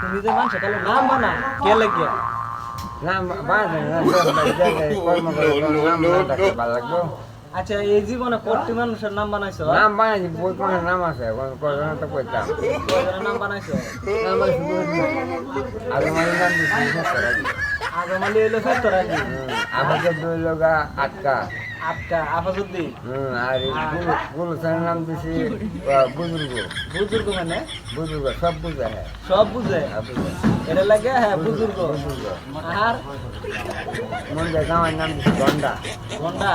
তুমি যে মানুষ তাহলে নাম বানা। কে লাগে নাম বাজে না কর্ম করে নাম না থাকলে ভালো লাগবো আচ্ছা এই জীবনে কোটি মানুষের নাম বানাইছো? নাম বানাইছি বই কোনো নাম আছে কোনো তো কইতাম। নাম বানাইছো? নাম আগে মানে নাম দিছি আগে। মালি হইল সত্তর আগে। আমাদের দুই লগা আটকা। আটকা আফাজুদ্দিন আর স্যারের নাম দিছি বুজুর্গ। বুজুর্গ মানে? বুজুর্গ সব বুঝে হ্যাঁ। সব বুঝে? বুঝে। এটা লাগে হ্যাঁ বুজুর্গ আর? মন যায় আমার নাম দিছি গন্ডা। ঘণ্টা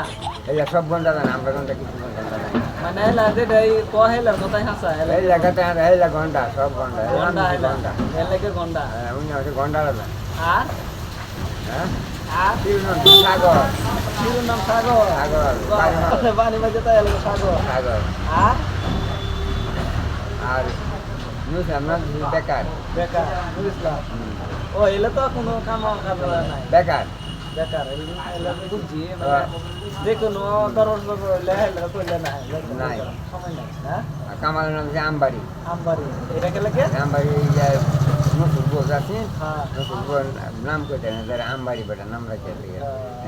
এই সব গন্ডা জানে আমরা গন্ডা কিছু গন্ডা জানি মানে হেলা যেটা এই কহেলার কথাই হাসা এই জায়গাতে আর এই গন্ডা সব গন্ডা। গন্ডা গন্ডা। এর লাগে গন্ডা। হ্যাঁ উনি হচ্ছে গন্ডা আর? হ্যাঁ? আর? সাগর শিরুর নাম সাগর? সাগর। বাজে তাই এলাকা সাগর। সাগর। আর? আর নিউজ আমরা দিছি বেকার। বেকার বুঝলাম। হুম, ও এলে তো কোনো কাম কাজ নাই। বেকার। বেকার এলে বুঝছি যে কোনো দরজ হইলে হেলে কইলে না নাই। সময় নাই আর নাম হচ্ছে আমবাড়ি। আমবাড়ি এটা কে? লাগে আমবাড়ি আছে হ্যাঁ নাম কইতে না যারা আমবাড়ি বেটা নাম রাখতে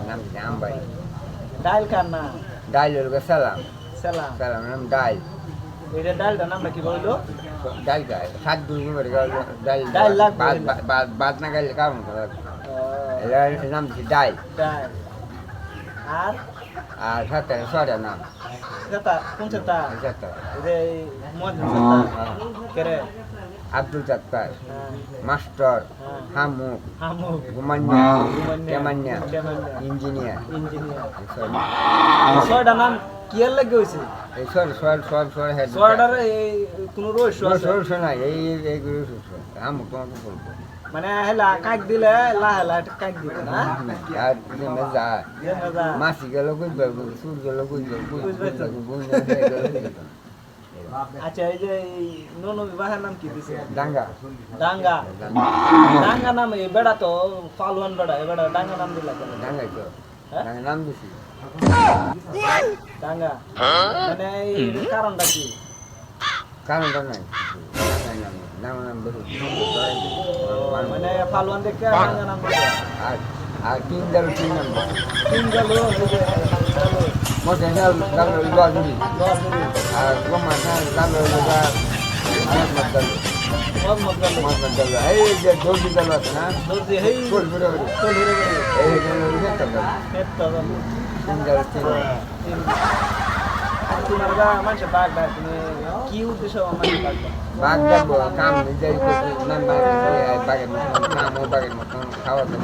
নাম দিচ্ছে আমবাড়ি ডাইল কার না ডাইল হলো সালাম সালাম সালাম নাম ডাইল এটা ডাইলটা নামটা কি বলল ডাইল গায় সাত দুই গেল ডাইল ডাইল। বাদ বাদ বাদ না গেলে কারণ নাম দিচ্ছে ডাইল আর আর সাথে সরে নাম কোন সেটা সাথে আব্দুল চাক্তার হ্যাঁ। মাস্টার হ্যাঁ। হামুক গুমান্যা কেমান্যা ইঞ্জিনিয়ার। ইঞ্জিনিয়ার। ছয়টা। নাম কি এর লাগে হয়েছে এই সর সর সর সর হেড ছয়টার এই কোনো রহস্য আছে? সর শোনা এই এইগুলো হামুক তোমাকে বলব। মানে হেলা কাক দিলে লা হেলা এটা কাক দিবে না? আর তুমি যা মজা। মাসি গেল বুঝবে সুর গেল বুঝবে আচ্ছা এই যে এই ননু বিবাহের নাম কি দিছে? ডাঙ্গা ডাঙ্গা ডাঙ্গা নাম এই বেড়া তো পালওয়ান বেড়া এই বেড়া ডাঙ্গা নাম দিলা কেন? ডাঙ্গাই তো। হ্যাঁ? ডাঙ্গা নাম দিছি। ডাঙ্গা মানে এই কারণটা কি? কারণটা নাই। নাম নাম নাম মানে পালওয়ান দেখে ডাঙ্গা নাম দিছে আর আর তিন গেল তিন নাম তিন গেল এই যে গেল মোটে গেল গেল লজুরি দশ মিনিট আর কমা গেল লগা মত গেল মত গেল মত এই যে জলদি গেল আছে না দর্জি বেরো এই গেল হেট গেল হেত্তা গেল কি উদ্দেশ্য বাঘ যাব কাম নিজেই নাম বাঘের মতন কামও বাঘের মতন খাওয়া তো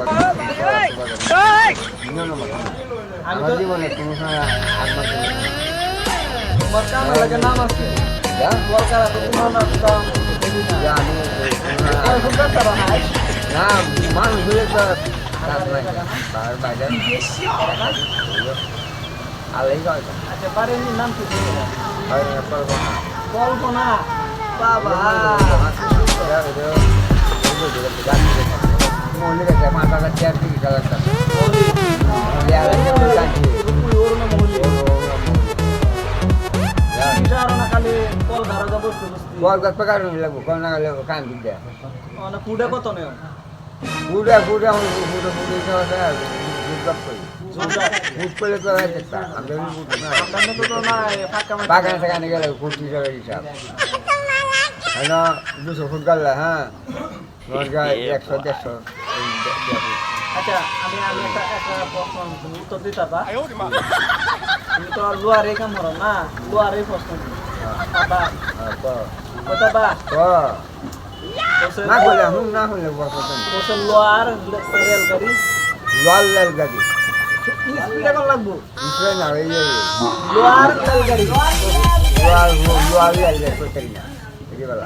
মানুষ হলে তো আলাই গয় আচ্ছা বাড়ির নাম কি হয় করব না কল্পনা বাবা মৌলিক আছে পাঁচ হাজার চার তিরিশ হাজার টাকা মানে কুড়ে কত নেও পুরা পুরা আমার পুরো না না বাগানে সেখানে গেলে ফুট হিসাবে হিসাব হ্যাঁ দুশো ফুট গেলে হ্যাঁ একশো দেড়শো। আচ্ছা আমি আমি একটা একটা প্রশ্ন উত্তর দিতে পারবা? তুমি তো লোয়ারে কাম করো না লোয়ারে প্রশ্ন বাবা কথা বা? না করলে হুম না হলে লোয়ার রেলগাড়ি লাল লাল গাড়ি স্পিডে কোন লাগবো ইসরে না এই যে লোয়ার রেলগাড়ি লোয়াল লোয়াল গাড়ি করি না এই বেলা